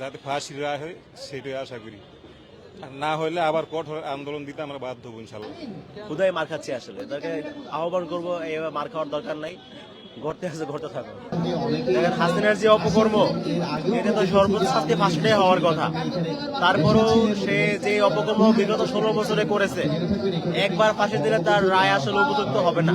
যাতে ফাঁসির রায় হয়, সেটাই আশা করি। আর না হলে আবার কঠোর আন্দোলন দিতে আমরা বাধ্য হব ইনশাল্লাহ খুদাই মার খাচ্ছি আসলে। তাকে আহ্বান করব, এইভাবে মার খাওয়ার দরকার নাই। ঘরতে আছে, ঘরতে থাকো। হাসিনার যে অপকর্ম, এটা তো সর্বোচ্চ শাস্তি ফাঁসিটাই হওয়ার কথা। তারপরেও সে যে অপকর্ম বিগত ষোলো বছরে করেছে, একবার ফাঁসি দিলে তার রায় আসলে উপযুক্ত হবে না।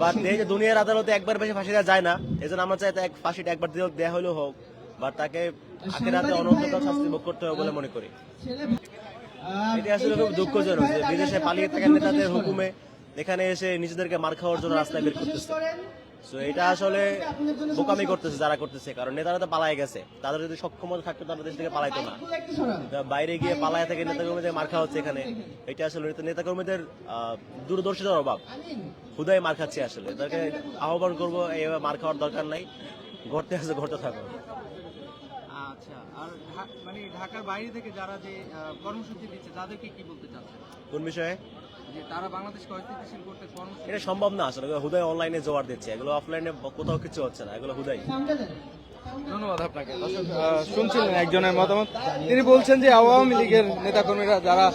বা দুনিয়ার আদালতে একবার বেশি ফাঁসি দেওয়া যায় না এই জন্য আমরা চাই এক ফাঁসিটা একবার দেওয়া হলেও হোক বা তাকে রাতে অনন্তকাল শাস্তি ভোগ করতে হবে বলে মনে করি। এটা আসলে খুব দুঃখজনক যে বিদেশে পালিয়ে থাকা নেতাদের হুকুমে এখানে এসে নিজেদেরকে মার খাওয়ার জন্য রাস্তায় বের করতেছে। তো এটা আসলে বোকামি করতেছে যারা করতেছে কারণ নেতারা তো পালায় গেছে। তাদের যদি সক্ষমতা থাকতো তারা দেশ থেকে পালাইতো না। বাইরে গিয়ে পালায় থেকে নেতাকর্মীদের মার খাওয়া হচ্ছে এখানে। এটা আসলে নেতা- নেতাকর্মীদের দূরদর্শিতার অভাব। খুদাই মার খাচ্ছে আসলে। তাকে আহ্বান করব এইভাবে মার খাওয়ার দরকার নাই। ঘরতে আছে ঘরতে থাকো। আচ্ছা আর মানে ঢাকার বাইরে থেকে যারা যে কর্মসূচি দিচ্ছে তাদেরকে কি বলতে চাচ্ছেন? কোন বিষয়ে? তারা বাংলাদেশকে অস্থিতিশীল করতে কর্মসূচি এটা সম্ভব না আসলে হুদাই অনলাইনে জোয়ার দিচ্ছে। এগুলো অফলাইনে কোথাও কিছু হচ্ছে না এগুলো হুদাই। ধন্যবাদ আপনাকে। শুনছিলেন একজনের মতামত। তিনি বলছেন যে আওয়ামী লীগের নেতাকর্মীরা যারা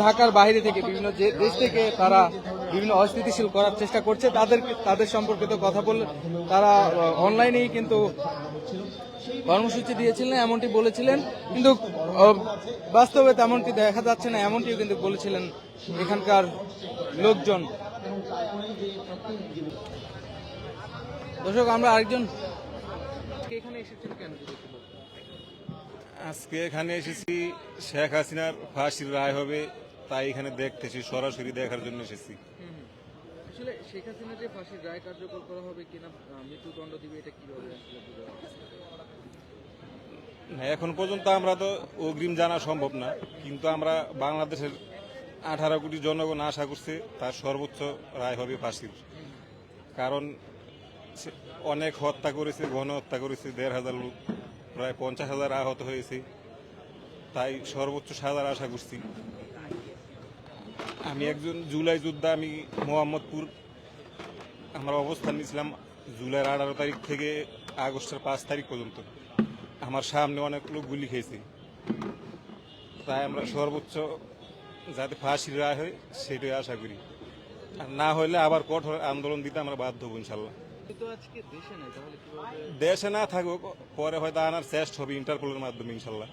ঢাকার বাইরে থেকে বিভিন্ন দেশ থেকে তারা বিভিন্ন অস্থিতিশীল করার চেষ্টা করছে। তাদের তাদের সম্পর্কিত কথা বললেন তারা অনলাইনেই কিন্তু কর্মসূচি দিয়েছিলেন, এমনটি বলেছিলেন। কিন্তু বাস্তবে তেমনটি দেখা যাচ্ছে না, এমনটিও কিন্তু বলেছিলেন এখানকার লোকজন। দর্শক, আমরা আরেকজন? আজকে এখানে এসেছি শেখ হাসিনার ফাঁসির রায় হবে। তাই এখানে দেখতেছি সরাসরি দেখার জন্য এসেছি। আসলে শেখ হাসিনা যে ফাঁসির রায় কার্যকর করা হবে কিনা মৃত্যুদণ্ড দিবে এটা কীভাবে আসলে বোঝা যাচ্ছে? না, এখন পর্যন্ত আমরা তো অগ্রিম জানা সম্ভব না কিন্তু আমরা বাংলাদেশের আঠারো কোটি জনগণ আশা করছে তার সর্বোচ্চ রায় হবে ফাঁসির। কারণ অনেক হত্যা করেছে গণ হত্যা করেছে দেড় হাজার লোক প্রায় পঞ্চাশ হাজার আহত হয়েছে। তাই সর্বোচ্চ সাজার আশা করছি। আমি একজন জুলাই যোদ্ধা আমি মোহাম্মদপুর। আমরা অবস্থান নিয়েছিলাম জুলাইয়ের আঠারো তারিখ থেকে আগস্টের পাঁচ তারিখ পর্যন্ত। আমার সামনে অনেক লোক গুলি খেয়েছে। তাই আমরা সর্বোচ্চ যাতে ফাঁসির রায় হয় সেটাই আশা করি। আর না হলে আবার কঠোর আন্দোলন দিতে আমরা বাধ্য হব ইনশাল্লাহ। দেশে না থাকুক পরে হয়তো আনার চেষ্টা হবে ইন্টারপোলের মাধ্যমে ইনশাল্লাহ।